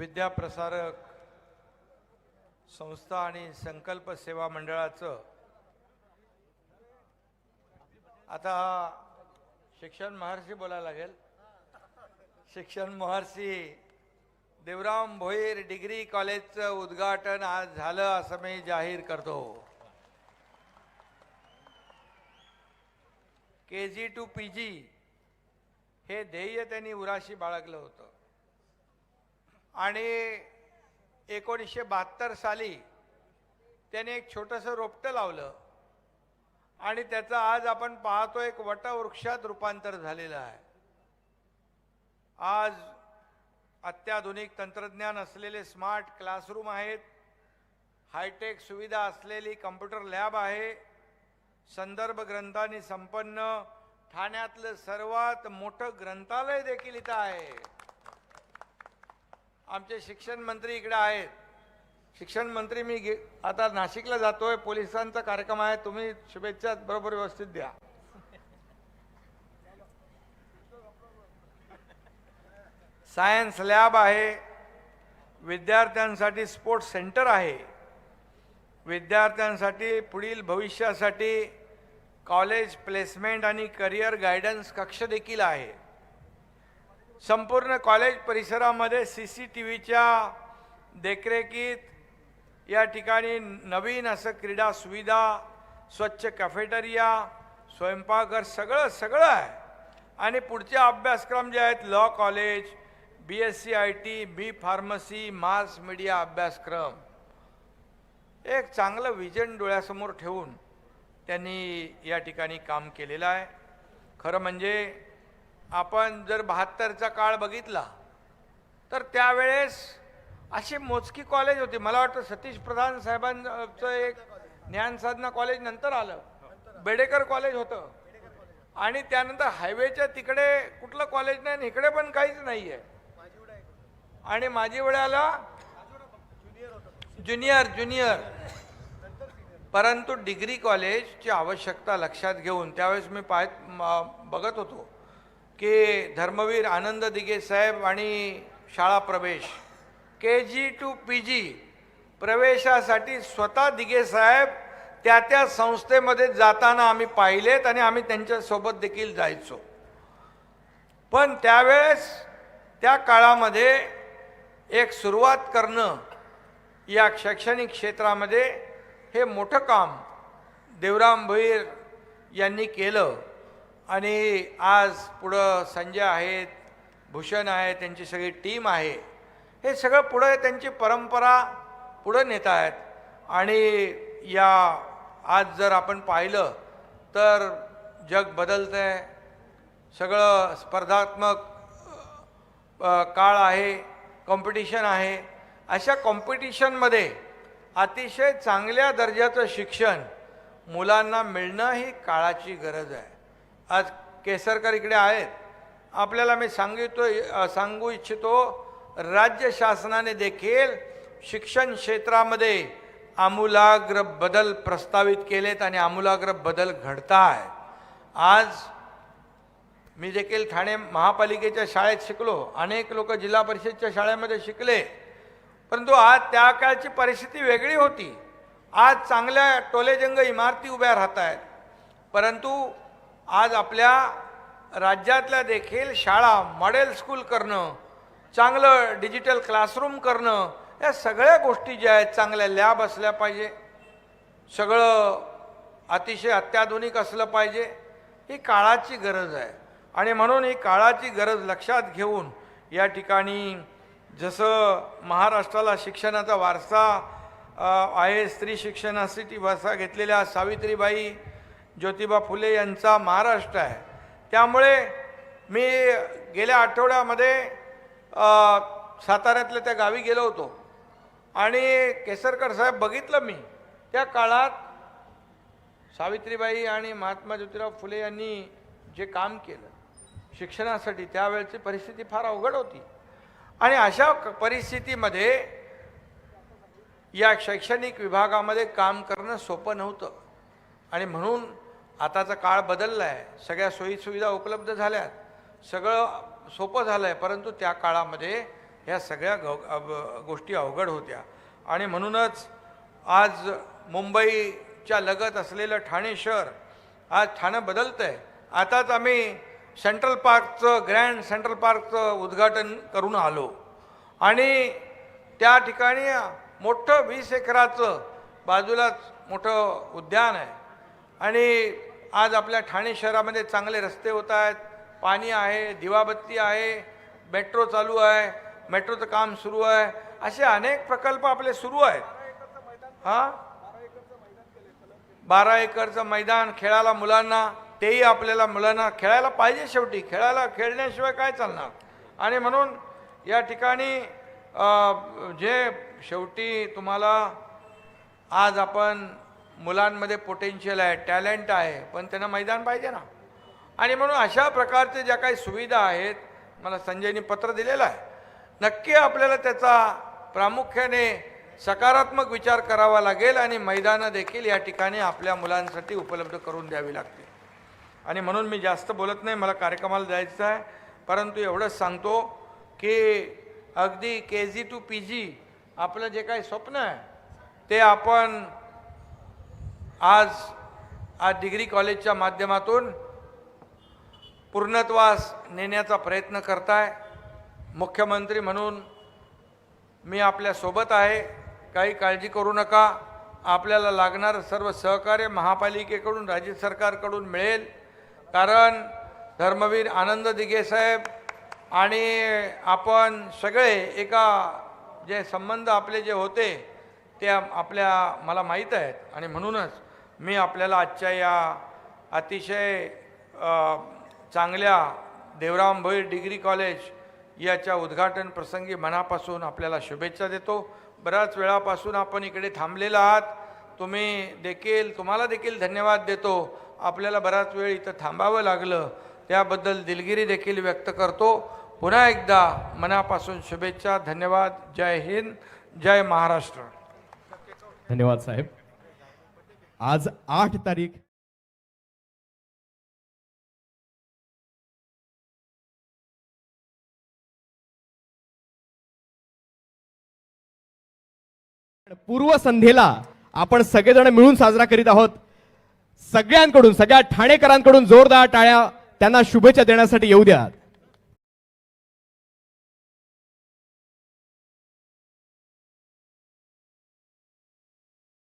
विद्याप्रसारक संस्था आणि संकल्प सेवा मंडळाचं आता शिक्षण महर्षी बोलायला लागेल. शिक्षण महर्षी देवराम भोईर डिग्री कॉलेजचं उद्घाटन आज झालं असं मी जाहीर करतो. के जी टू पी जी हे ध्येय त्यांनी उराशी बाळगलं होतं. आणि एकोणीसशे बहात्तर साली त्याने एक छोटंसं रोपटं लावलं. आणि त्याचं आज आपण पाहतो एक वटवृक्षात रूपांतर झालेलं आहे. आज अत्याधुनिक तंत्रज्ञान असलेले स्मार्ट क्लासरूम आहेत. हायटेक सुविधा असलेली कम्प्युटर लॅब आहे. संदर्भ ग्रंथांनी संपन्न. ठाण्यातलं सर्वात मोठं ग्रंथालय देखील इथं आहे. आमचे शिक्षण मंत्री इकडे आहेत. शिक्षण मंत्री मी गे आता नाशिकला जातोय पोलिसांचा कार्यक्रम आहे तुम्ही शुभेच्छा बरोबर व्यवस्थित द्या. सायन्स लॅब आहे विद्यार्थ्यांसाठी स्पोर्ट्स सेंटर आहे. विद्यार्थ्यांसाठी पुढील भविष्यासाठी कॉलेज प्लेसमेंट आणि करिअर गायडन्स कक्ष देखील आहे. संपूर्ण कॉलेज परिसरामध्ये सी सी टी व्हीच्या देखरेखीत या ठिकाणी नवीन असं क्रीडा सुविधा स्वच्छ कॅफेटेरिया स्वयंपाकघर सगळं सगळं आहे. आणि पुढचे अभ्यासक्रम जे आहेत law college B S C I T B pharmacy mass media अभ्यासक्रम एक चांगलं विजन डोळ्यासमोर ठेवून त्यांनी या ठिकाणी काम केलेलं आहे. खरं म्हणजे आपण जर बहात्तरचा काळ बघितला तर त्यावेळेस अशी मोजकी कॉलेज होती. मला वाटतं सतीश प्रधान साहेबांचं एक ज्ञानसाधना कॉलेज नंतर आलं. बेडेकर कॉलेज होतं. आणि त्यानंतर हायवेच्या तिकडे कुठलं कॉलेज नाही आणि इकडे पण काहीच नाही आहे आणि माझी वेळेला ज्युनियर ज्युनियर परंतु डिग्री कॉलेजची आवश्यकता लक्षात घेऊन त्यावेळेस मी पाहत बघत होतो. की धर्मवीर आनंद दिघे साहेब आणि शाळा प्रवेश. के जी टू पी जी प्रवेशासाठी स्वतः दिघे साहेब त्या त्या संस्थेमध्ये जाताना आम्ही पाहिलेत आणि आम्ही त्यांच्यासोबत देखील जायचो. पण त्यावेळेस त्या काळामध्ये एक सुरुवात करणं या शैक्षणिक क्षेत्रामध्ये हे मोठं काम देवराम भैर यांनी केलं. आणि आज पुढं संजय आहेत भूषण आहे त्यांची सगळी टीम आहे. हे सगळं पुढं त्यांची परंपरा पुढं नेत आहेत. आणि या आज जर आपण पाहिलं तर जग बदलतं आहे सगळं स्पर्धात्मक काळ आहे कॉम्पिटिशन आहे. अशा कॉम्पिटिशनमध्ये अतिशय चांगल्या दर्जाचं शिक्षण मुलांना मिळणं ही काळाची गरज आहे. आज केसरकर इकडे आहेत. आपल्याला मी सांगितो सांगू इच्छितो राज्य शासनाने देखील शिक्षण क्षेत्रामध्ये आमूलाग्र बदल प्रस्तावित केलेत आणि आमूलाग्र बदल घडता आहे आज मी देखील ठाणे महापालिकेच्या शाळेत शिकलो. अनेक लोक जिल्हा परिषदच्या शाळेमध्ये शिकले. परंतु आज त्या काळची परिस्थिती वेगळी होती. आज चांगल्या टोलेजंग इमारती उभ्या राहत आहेत परंतु आज आपल्या राज्यातल्या देखील शाळा मॉडेल स्कूल करणं चांगलं डिजिटल क्लासरूम करणं या सगळ्या गोष्टी ज्या आहेत चांगल्या लॅब असल्या पाहिजे. सगळं अतिशय अत्याधुनिक असलं पाहिजे. ही काळाची गरज आहे. आणि म्हणून ही काळाची गरज लक्षात घेऊन या ठिकाणी जसं महाराष्ट्राला शिक्षणाचा वारसा आहे स्त्री शिक्षणासाठी वारसा घेतलेल्या सावित्रीबाई ज्योतिबा फुले यांचा महाराष्ट्र आहे. त्यामुळे मी गेल्या आठवड्यामध्ये साताऱ्यातल्या त्या गावी गेलो होतो. आणि केसरकर साहेब बघितलं मी. त्या काळात सावित्रीबाई आणि महात्मा ज्योतिराव फुले यांनी जे काम केलं शिक्षणासाठी त्यावेळची परिस्थिती फार अवघड होती. आणि अशा क- परिस्थितीमध्ये या शैक्षणिक विभागामध्ये काम करणं सोपं नव्हतं. आणि म्हणून आताचा काळ बदलला आहे सगळ्या सोयीसुविधा उपलब्ध झाल्यात. सगळं सोपं झालं आहे परंतु त्या काळामध्ये ह्या सगळ्या घ गोष्टी अवघड होत्या. आणि म्हणूनच आज मुंबईच्या लगत असलेलं ठाणे शहर आज ठाणं बदलतं आहे आताच आम्ही सेंट्रल पार्कचं ग्रँड सेंट्रल पार्कचं उद्घाटन करून आलो. आणि त्या ठिकाणी मोठं वीस एकराचं बाजूलाच मोठं उद्यान आहे. आणि आज आपल्या ठाणे शहरामध्ये चांगले रस्ते होत आहेत. पाणी आहे दिवाबत्ती आहे मेट्रो चालू आहे मेट्रोचं काम सुरू आहे. असे अनेक प्रकल्प आपले सुरू आहेत. हां? बारा एकरचं मैदान खेळायला मुलांना तेही आपल्याला मुलांना खेळायला पाहिजे शेवटी. खेळायला खेळण्याशिवाय काय चालणार? आणि म्हणून या ठिकाणी जे शेवटी तुम्हाला आज आपण मुलांमध्ये पोटेन्शियल आहे टॅलेंट आहे पण त्यांना मैदान पाहिजे ना. आणि म्हणून अशा प्रकारचे ज्या काही सुविधा आहेत मला संजयनी पत्र दिलेलं आहे. नक्की आपल्याला त्याचा प्रामुख्याने सकारात्मक विचार करावा लागेल आणि मैदानं देखील या ठिकाणी आपल्या मुलांसाठी उपलब्ध करून द्यावी लागतील. आणि म्हणून मी जास्त बोलत नाही मला कार्यक्रमाला जायचं आहे. परंतु एवढंच सांगतो की अगदी के जी टू पी जी आपलं जे काही स्वप्न आहे ते आपण आज आज डिग्री कॉलेजच्या माध्यमातून पूर्णत्वास नेण्याचा प्रयत्न करताय. मुख्यमंत्री म्हणून मी आपल्यासोबत आहे. काही काळजी करू नका. आपल्याला लागणारं सर्व सहकार्य महापालिकेकडून राज्य सरकारकडून मिळेल. कारण धर्मवीर आनंद दिघे साहेब आणि आपण सगळे एका जे संबंध आपले जे होते ते आपल्या मला माहीत आहेत. आणि म्हणूनच मी आपल्याला आजच्या या अतिशय चांगल्या देवराम भोईर डिग्री कॉलेज याच्या उद्घाटन प्रसंगी मनापासून आपल्याला शुभेच्छा देतो. बऱ्याच वेळापासून आपण इकडे थांबलेला आहात. तुम्ही देखील तुम्हाला देखील धन्यवाद देतो. आपल्याला बराच वेळ इथं थांबावं लागलं. त्याबद्दल दिलगिरी देखील व्यक्त करतो. पुन्हा एकदा मनापासून शुभेच्छा धन्यवाद. जय हिंद जय महाराष्ट्र. धन्यवाद साहेब. आज आठ तारीख पूर्व संध्येला आपण सगळेजण मिळून साजरा करीत आहोत. सगळ्यांकडून सगळ्या ठाणेकरांकडून जोरदार टाळ्या त्यांना शुभेच्छा देण्यासाठी येऊ द्या